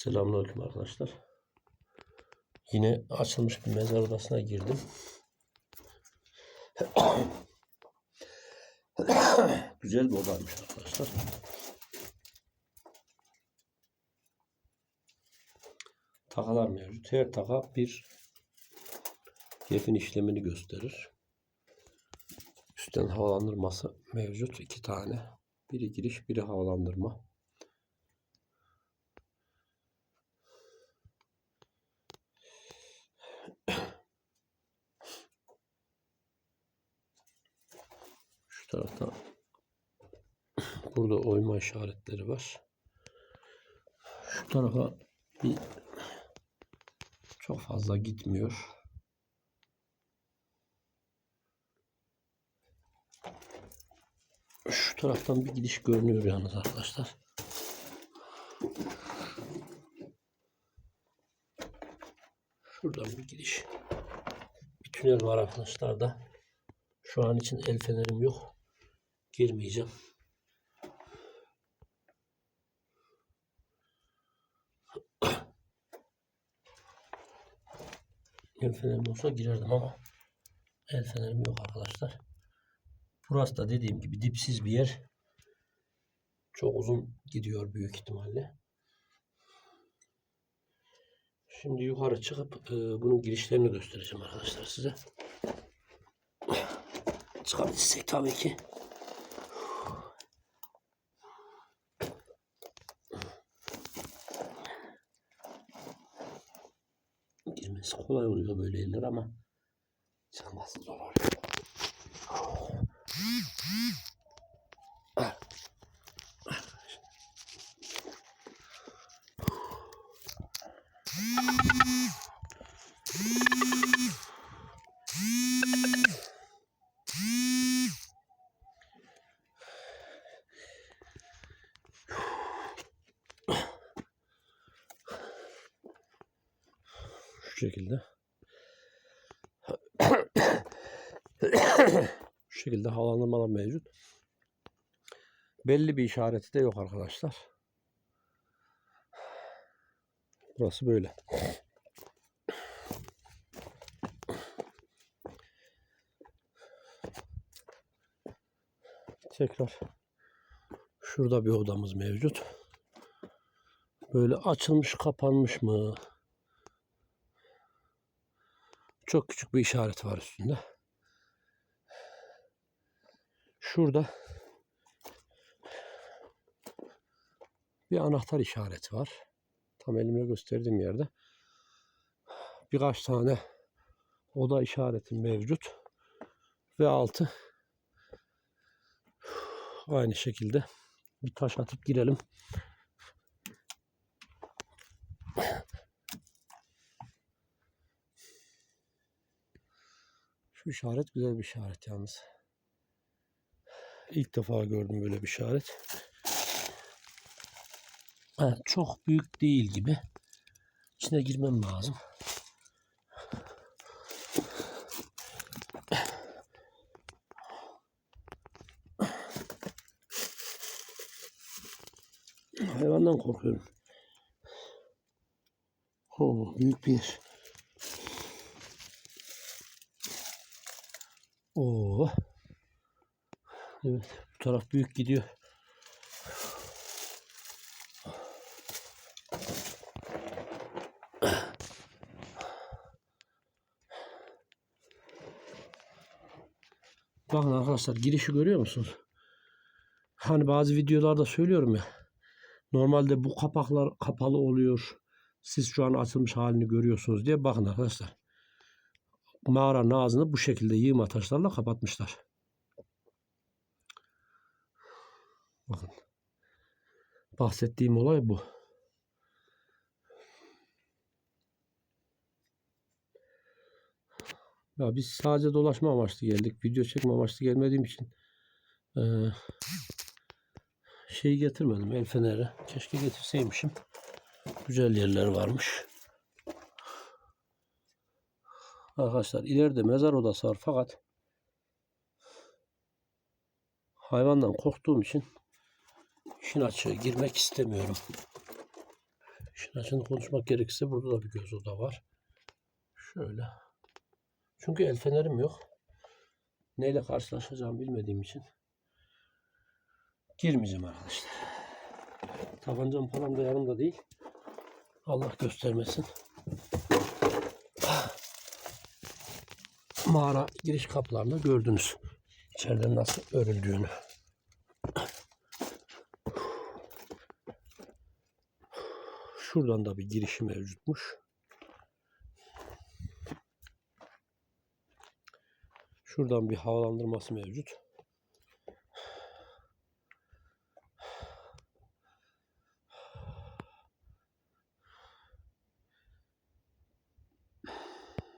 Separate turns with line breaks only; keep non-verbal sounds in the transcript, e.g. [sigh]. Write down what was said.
Selamünaleyküm arkadaşlar. Yine açılmış bir mezar odasına girdim. [coughs] Güzel bir odaymış arkadaşlar. Takalar mevcut. Her taka bir defin işlemini gösterir. Üstten havalandırması mevcut. iki tane. Biri giriş, biri havalandırma. Şu tarafta burada oyma işaretleri var. Şu tarafa bir çok fazla gitmiyor. Şu taraftan bir gidiş görünüyor yalnız arkadaşlar. Şuradan bir gidiş. Bir tünel var arkadaşlar da. Şu an için el fenerim yok. Girmeyeceğim. El fenerim olsa girerdim ama el fenerim yok arkadaşlar. Burası da dediğim gibi dipsiz bir yer. Çok uzun gidiyor büyük ihtimalle. Şimdi yukarı çıkıp e, bunun girişlerini göstereceğim arkadaşlar size. Çıkabilirsek tabii ki. Girmesi kolay oluyor böyle yerler ama çıkması zor oluyor. Şekilde. Şu şekilde havalandırmalar mevcut. Belli bir işareti de yok arkadaşlar. Burası böyle. Tekrar şurada bir odamız mevcut. Böyle açılmış kapanmış mı? Çok küçük bir işaret var üstünde. Şurada bir anahtar işareti var. Tam elimle gösterdiğim yerde. Birkaç tane oda işareti mevcut. Ve altı aynı şekilde bir taş atıp girelim. Şu işaret güzel bir işaret yalnız. İlk defa gördüm böyle bir işaret. Evet, çok büyük değil gibi. İçine girmem lazım. Hayvandan korkuyorum. Oo, büyük bir yer. Oo. Evet, bu taraf büyük gidiyor. Bakın arkadaşlar girişi görüyor musunuz? Hani bazı videolarda söylüyorum ya. Normalde bu kapaklar kapalı oluyor. Siz şu an açılmış halini görüyorsunuz diye bakın arkadaşlar. Mağaranın ağzını bu şekilde yığma taşlarla kapatmışlar. Bakın. Bahsettiğim olay bu. Ya biz sadece dolaşma amaçlı geldik. Video çekme amaçlı gelmediğim için eee şey getirmedim el feneri. Keşke getirseymişim. Güzel yerler varmış. Arkadaşlar ileride mezar odası var fakat hayvandan korktuğum için işin açığı girmek istemiyorum. İşin açığını konuşmak gerekirse burada da bir göz oda var. Şöyle. Çünkü el fenerim yok. Neyle karşılaşacağımı bilmediğim için girmeyeceğim arkadaşlar. Tabancam falan da yanımda değil. Allah göstermesin. Mağara giriş kapılarında gördünüz. İçeride nasıl örüldüğünü. Şuradan da bir girişi mevcutmuş. Şuradan bir havalandırması mevcut.